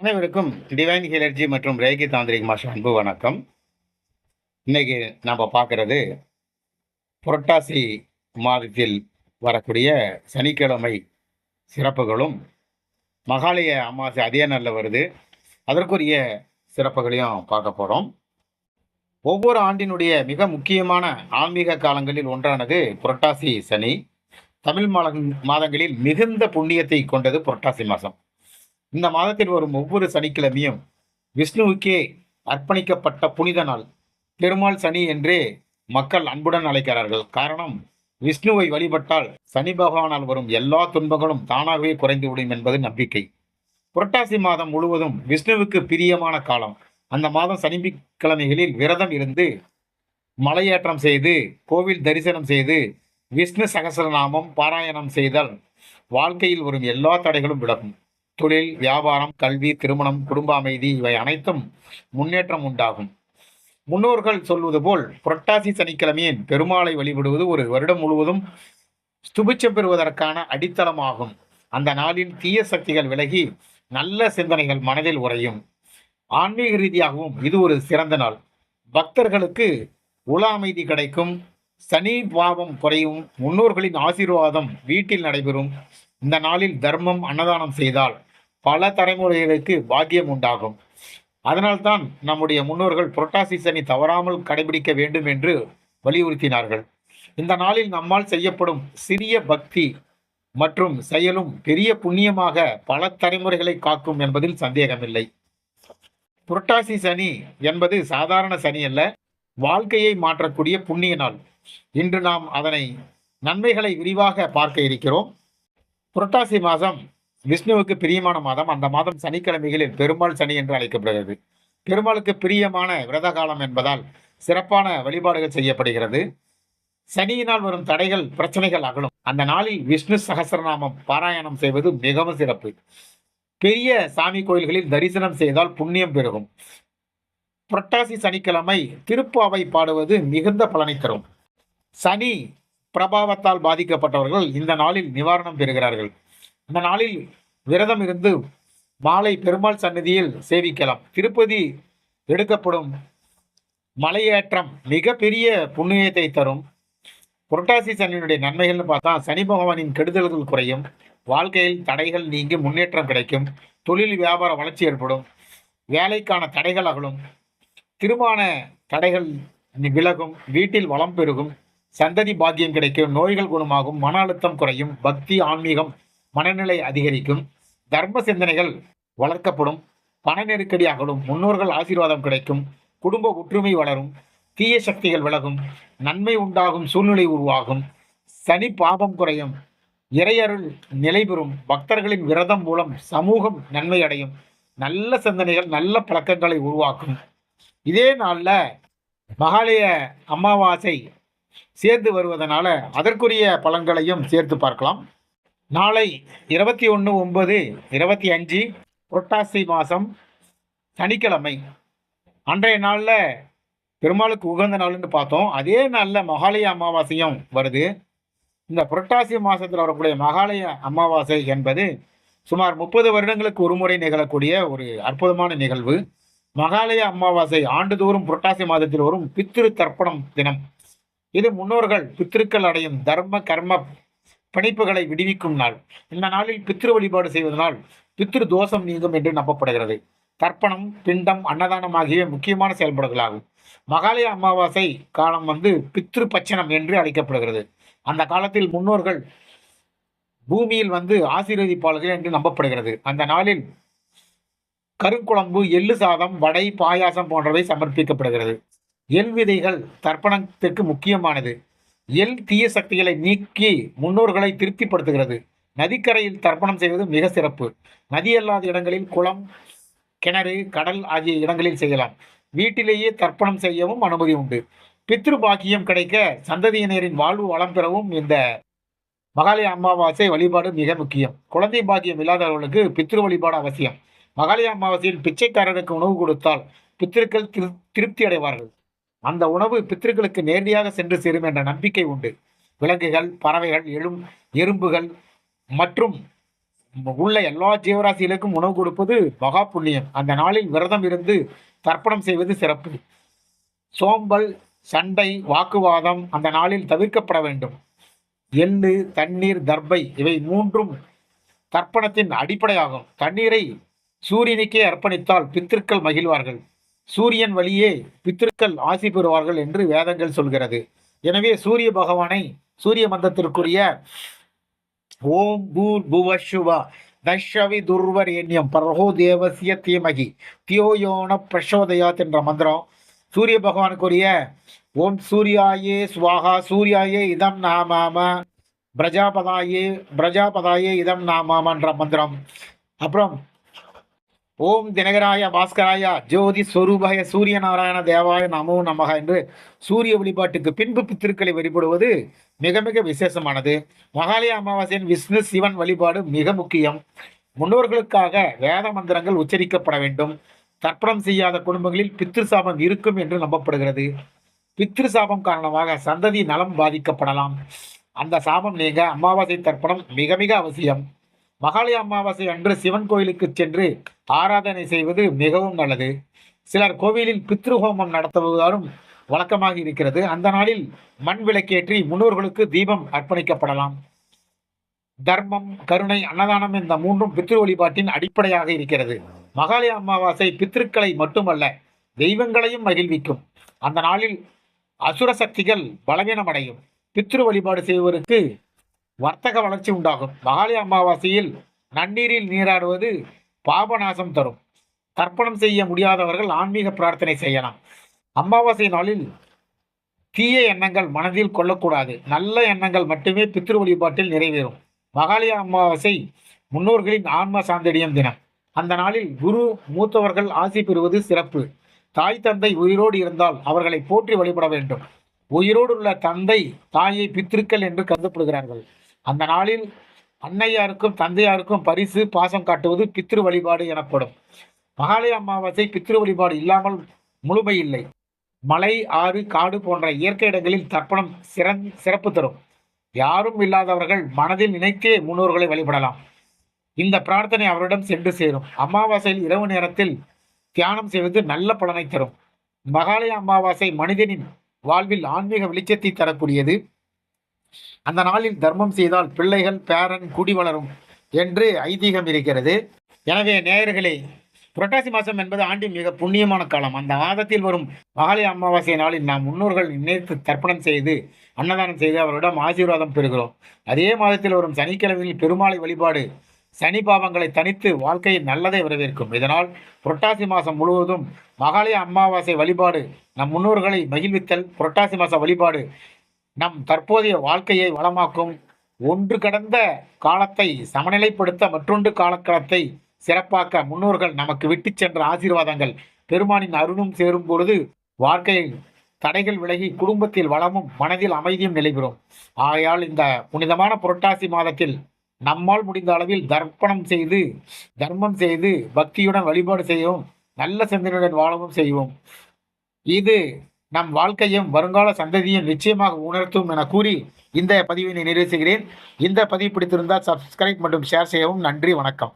அனைவருக்கும் டிவைன் ஹிலர்ஜி மற்றும் ரேகி தாந்திரிக் மாஷா அன்பு வணக்கம். இன்னைக்கு நாம் பார்க்கறது புரட்டாசி மாதத்தில் வரக்கூடிய சனிக்கிழமை சிறப்புகளும் மகாலய அமாவாசை அதே நாளில் வருது. அதற்குரிய சிறப்புகளையும் பார்க்க போகிறோம் ஒவ்வொரு ஆண்டினுடைய மிக முக்கியமான ஆன்மீக காலங்களில் ஒன்றானது புரட்டாசி சனி. தமிழ் மாதங்களில் மிகுந்த புண்ணியத்தை கொண்டது புரட்டாசி மாதம். இந்த மாதத்தில் வரும் ஒவ்வொரு சனிக்கிழமையும் விஷ்ணுவுக்கே அர்ப்பணிக்கப்பட்ட புனித நாள். பெருமாள் சனி என்றே மக்கள் அன்புடன் அழைக்கிறார்கள். காரணம் விஷ்ணுவை வழிபட்டால் சனி பகவானால் வரும் எல்லா துன்பங்களும் தானாகவே குறைந்துவிடும் என்பது நம்பிக்கை. புரட்டாசி மாதம் முழுவதும் விஷ்ணுவுக்கு பிரியமான காலம். அந்த மாதம் சனிக்கிழமைகளில் விரதம் இருந்து மலையேற்றம் செய்து கோவில் தரிசனம் செய்து விஷ்ணு சகசரநாமம் பாராயணம் செய்தால் வாழ்க்கையில் வரும் எல்லா தடைகளும் விலகும். தொழில் வியாபாரம் கல்வி திருமணம் குடும்ப அமைதி இவை அனைத்தும் முன்னேற்றம் உண்டாகும். முன்னோர்கள் சொல்வது போல் புரட்டாசி சனிக்கிழமையின் பெருமாளை வழிபடுவது ஒரு வருடம் முழுவதும் ஸ்துபிச்சம் பெறுவதற்கான அடித்தளமாகும். அந்த நாளின் தீய சக்திகள் விலகி நல்ல சிந்தனைகள் மனதில் உறையும். ஆன்மீக ரீதியாகவும் இது ஒரு சிறந்த நாள். பக்தர்களுக்கு உல அமைதி கிடைக்கும். சனி பாவம் குறையும். முன்னோர்களின் ஆசீர்வாதம் வீட்டில் நடைபெறும். இந்த நாளில் தர்மம் அன்னதானம் செய்தால் பல தலைமுறைகளுக்கு பாக்கியம் உண்டாகும். அதனால்தான் நம்முடைய முன்னோர்கள் புரட்டாசி சனி தவறாமல் கடைபிடிக்க வேண்டும் என்று வலியுறுத்தினார்கள். இந்த நாளில் நம்மால் செய்யப்படும் சிறிய பக்தி மற்றும் செயலும் பெரிய புண்ணியமாக பல தலைமுறைகளை காக்கும் என்பதில் சந்தேகமில்லை. புரட்டாசி சனி என்பது சாதாரண சனி அல்ல வாழ்க்கையை மாற்றக்கூடிய புண்ணிய நாள். இன்று நாம் அதனை நன்மைகளை விரிவாக பார்க்க இருக்கிறோம். புரட்டாசி மாதம் விஷ்ணுவுக்கு பிரியமான மாதம் அந்த மாதம் சனிக்கிழமைகளில் பெருமாள் சனி என்று அழைக்கப்படுகிறது. பெருமாளுக்கு பிரியமான விரத காலம் என்பதால் சிறப்பான வழிபாடுகள் செய்யப்படுகிறது. சனியினால் வரும் தடைகள் பிரச்சனைகள் அகலும். அந்த நாளில் விஷ்ணு சகசரநாமம் பாராயணம் செய்வது மிகவும் சிறப்பு. பெரிய சாமி கோயில்களில் தரிசனம் செய்தால் புண்ணியம் பெருகும். புரட்டாசி சனிக்கிழமை திருப்பாவை பாடுவது மிகுந்த பலனை தரும். சனி பிரபாவத்தால் பாதிக்கப்பட்டவர்கள் இந்த நாளில் நிவாரணம் பெறுகிறார்கள். அந்த நாளில் விரதம் இருந்து மாலை பெருமாள் சன்னதியில் சேவிக்கலாம். திருப்பதி எடுக்கப்படும் மலையேற்றம் மிகப்பெரிய புண்ணியத்தை தரும். புரட்டாசி சனியினுடைய நன்மைகள்னு பார்த்தா சனி பகவானின் கெடுதல்கள் குறையும். வாழ்க்கையில் தடைகள் நீங்கி முன்னேற்றம் கிடைக்கும். தொழில் வியாபார வளர்ச்சி ஏற்படும். வேலைக்கான தடைகள் அகலும். திருமண தடைகள் விலகும். வீட்டில் வளம் பெருகும். சந்ததி பாக்கியம் கிடைக்கும். நோய்கள் குணமாகும். மன அழுத்தம் குறையும். பக்தி ஆன்மீகம் மனநிலை அதிகரிக்கும். தர்ம சிந்தனைகள் வளர்க்கப்படும். பண நெருக்கடி அகலும் முன்னோர்கள் ஆசீர்வாதம் கிடைக்கும். குடும்ப ஒற்றுமை வளரும். தீய சக்திகள் விலகும். நன்மை உண்டாகும் சூழ்நிலை உருவாகும். சனி பாபம் குறையும். இறையருள் நிலை பெறும். பக்தர்களின் விரதம் மூலம் சமூகம் நன்மை அடையும். நல்ல சிந்தனைகள் நல்ல பழக்கங்களை உருவாக்கும். இதே நாளில் மகாலய அமாவாசை சேர்ந்து வருவதனால அதற்குரிய பலன்களையும் சேர்த்து பார்க்கலாம். நாளை இருபத்தி ஒன்று ஒன்பது இருபத்தி அஞ்சு புரட்டாசி மாதம் சனிக்கிழமை. அன்றைய நாளில் பெருமாளுக்கு உகந்த நாள்னு பார்த்தோம். அதே நாளில் மகாலய அமாவாசையும் வருது. இந்த புரட்டாசி மாதத்தில் வரக்கூடிய மகாலய அமாவாசை என்பது சுமார் முப்பது வருடங்களுக்கு ஒருமுறை நிகழக்கூடிய ஒரு அற்புதமான நிகழ்வு. மகாலய அமாவாசை ஆண்டுதோறும் புரட்டாசி மாதத்தில் வரும் பித்திரு தர்ப்பணம் தினம். இது முன்னோர்கள் பித்திருக்கள் அடையும் தர்ம கர்ம பிணைப்புகளை விடுவிக்கும் நாள். இந்த நாளில் பித்ரு வழிபாடு செய்வதனால் பித்ரு தோஷம் நீங்கும் என்று நம்பப்படுகிறது. தர்ப்பணம் பிண்டம் அன்னதானம் ஆகிய முக்கியமான செயல்பாடுகளாகும். மகாலய அமாவாசை காலம் வந்து பித்ரு பச்சனம் என்று அழைக்கப்படுகிறது. அந்த காலத்தில் முன்னோர்கள் பூமியில் வந்து ஆசீர்வதிப்பாளர்கள் என்று நம்பப்படுகிறது. அந்த நாளில் கருங்குழம்பு எள்ளு சாதம் வடை பாயாசம் போன்றவை சமர்ப்பிக்கப்படுகிறது. எள் விதைகள் தர்ப்பணத்திற்கு முக்கியமானது. எல் தீய சக்திகளை நீக்கி முன்னோர்களை திருப்திப்படுத்துகிறது. நதிக்கரையில் தர்ப்பணம் செய்வது மிக சிறப்பு. நதி அல்லாத இடங்களில் குளம் கிணறு கடல் ஆகிய இடங்களில் செய்யலாம். வீட்டிலேயே தர்ப்பணம் செய்யவும் அனுமதி உண்டு. பித்ரு பாக்கியம் கிடைக்க சந்ததியினரின் வாழ்வு வளம் பெறவும் இந்த மகாலய அமாவாசை வழிபாடு மிக முக்கியம். குழந்தை பாக்கியம் இல்லாதவர்களுக்கு பித்ரு வழிபாடு அவசியம். மகாலய அமாவாசையில் பிச்சைக்காரருக்கு உணவு கொடுத்தால் பித்திருக்கள் திரு திருப்தி அடைவார்கள். அந்த உணவு பித்திருக்களுக்கு நேரடியாக சென்று சேரும் என்ற நம்பிக்கை உண்டு. விலங்குகள் பறவைகள் எழும் எறும்புகள் மற்றும் உள்ள எல்லா ஜீவராசிகளுக்கும் உணவு கொடுப்பது மகா புண்ணியம். அந்த நாளில் விரதம் இருந்து தர்ப்பணம் செய்வது சிறப்பு. சோம்பல் சண்டை வாக்குவாதம் அந்த நாளில் தவிர்க்கப்பட வேண்டும். எள்ளு தண்ணீர் தர்பை இவை மூன்றும் தர்ப்பணத்தின் அடிப்படையாகும். தண்ணீரை சூரியனுக்கே அர்ப்பணித்தால் பித்திருக்கள் மகிழ்வார்கள். சூரியன் வழியே பித்திருக்கள் ஆசி பெறுவார்கள் என்று வேதங்கள் சொல்கிறது. எனவே சூரிய பகவானை சூரிய மந்தத்திற்குரிய ஓம் பூர் புவசுவா தஷவி துர்வரேண்யம் பரஹோ தேவசிய தீமகி தியோயோன பிரசோதயாத் என்ற மந்திரம். சூரிய பகவானுக்குரிய ஓம் சூர்யாயே சுவாகா சூர்யாயே இதம் நாமாம பிரஜாபதாயே பிரஜாபதாயே இதம் நாமாம என்ற மந்திரம். அப்புறம் ஓம் தினகராய பாஸ்கராய ஜோதி ஸ்வரூபாய சூரிய நாராயண தேவாய நமோ நமக என்று சூரிய வழிபாட்டுக்கு பின்பு பித்திருக்களை வழிபடுவது மிக மிக விசேஷமானது. மகாலய அமாவாசையின் விஷ்ணு சிவன் வழிபாடு மிக முக்கியம். முன்னோர்களுக்காக வேத மந்திரங்கள் உச்சரிக்கப்பட வேண்டும். தர்ப்பணம் செய்யாத குடும்பங்களில் பித்ரு சாபம் இருக்கும் என்று நம்பப்படுகிறது. பித்ரு சாபம் காரணமாக சந்ததி நலம் பாதிக்கப்படலாம். அந்த சாபம் நீங்க அமாவாசை தர்ப்பணம் மிக மிக அவசியம். மகாலய அமாவாசை அன்று சிவன் கோயிலுக்கு சென்று ஆராதனை செய்வது மிகவும் நல்லது. சிலர் கோவிலில் பித்ரு ஹோமம் நடத்துவதாலும் வழக்கமாக இருக்கிறது. அந்த நாளில் மண் விளக்கேற்றி முன்னோர்களுக்கு தீபம் அர்ப்பணிக்கப்படலாம். தர்மம் கருணை அன்னதானம் இந்த மூன்றும் பித்ரு வழிபாட்டின் அடிப்படையாக இருக்கிறது. மகாலய அமாவாசை பித்ருக்களை மட்டுமல்ல தெய்வங்களையும் மகிழ்விக்கும். அந்த நாளில் அசுர சக்திகள் பலவீனமடையும். பித்ரு வழிபாடு செய்வதற்கு வர்த்தக வளர்ச்சி உண்டாகும். மகாளி அமாவாசையில் நன்னீரில் நீராடுவது பாபநாசம் தரும். தர்ப்பணம் செய்ய முடியாதவர்கள் ஆன்மீக பிரார்த்தனை செய்யலாம். அமாவாசை நாளில் தீய எண்ணங்கள் மனதில் கொள்ளக்கூடாது. நல்ல எண்ணங்கள் மட்டுமே பித்ரு வழிபாட்டில் நிறைவேறும். மகாலய அமாவாசை முன்னோர்களின் ஆன்ம சாந்தடியம் தினம். அந்த நாளில் குரு மூத்தவர்கள் ஆசி பெறுவது சிறப்பு. தாய் தந்தை உயிரோடு இருந்தால் அவர்களை போற்றி வழிபட வேண்டும். உயிரோடு உள்ள தந்தை தாயை பித்திருக்கள் என்று கருதப்படுகிறார்கள். அந்த நாளில் அன்னையாருக்கும் தந்தையாருக்கும் பரிசு பாசம் காட்டுவது பித்ரு வழிபாடு எனப்படும். மகாலய அமாவாசை பித்ரு வழிபாடு இல்லாமல் முழுமை இல்லை. மலை ஆறு காடு போன்ற இயற்கை இடங்களில் தர்ப்பணம் சிறந் சிறப்பு தரும். யாரும் இல்லாதவர்கள் மனதில் நினைத்தே முன்னோர்களை வழிபடலாம். இந்த பிரார்த்தனை அவரிடம் சென்று சேரும். அமாவாசையில் இரவு நேரத்தில் தியானம் செய்வது நல்ல பலனை தரும். மகாலய அமாவாசை மனிதனின் வாழ்வில் ஆன்மீக வெளிச்சத்தை தரக்கூடியது. அந்த நாளில் தர்மம் செய்தால் பிள்ளைகள் பேரன் குடி வளரும் என்று ஐதீகம் இருக்கிறது. எனவே நேயர்களே புரட்டாசி மாதம் என்பது ஆண்டின் மிக புண்ணியமான காலம். அந்த மாதத்தில் வரும் மகாலய அமாவாசை நாளில் நாம் முன்னோர்கள் நினைத்து தர்ப்பணம் செய்து அன்னதானம் செய்து அவரிடம் ஆசீர்வாதம் பெறுகிறோம். அதே மாதத்தில் வரும் சனிக்கிழமையில் பெருமாளை வழிபாடு சனி பாவங்களை தனித்து வாழ்க்கையில் நல்லதை வரவேற்கும். இதனால் புரட்டாசி மாதம் முழுவதும் மகாலய அமாவாசை வழிபாடு நம் முன்னோர்களை மகிழ்வித்தல் புரட்டாசி மாத வழிபாடு நம் தற்போதைய வாழ்க்கையை வளமாக்கும் ஒன்று கடந்த காலத்தை சமநிலைப்படுத்த மற்றொன்று காலக்காலத்தை சிறப்பாக்க முன்னோர்கள் நமக்கு விட்டு சென்ற ஆசீர்வாதங்கள். பெருமானின் அருணும் சேரும் பொழுது வாழ்க்கையில் தடைகள் விலகி குடும்பத்தில் வளமும் மனதில் அமைதியும் நிலைபெறும். ஆகையால் இந்த புனிதமான புரட்டாசி மாதத்தில் நம்மால் முடிந்த அளவில் தர்ப்பணம் செய்து தர்மம் செய்து பக்தியுடன் வழிபாடு செய்யவும் நல்ல சிந்தனையுடன் வாழவும் செய்வோம். இது நம் வாழ்க்கையும் வருங்கால சந்ததியும் நிச்சயமாக உணர்த்தும் என கூறி இந்த பதிவினை நிறைவு செய்கிறேன். இந்த பதிவு பிடித்திருந்தால் சப்ஸ்கிரைப் மற்றும் ஷேர் செய்யவும் நன்றி வணக்கம்.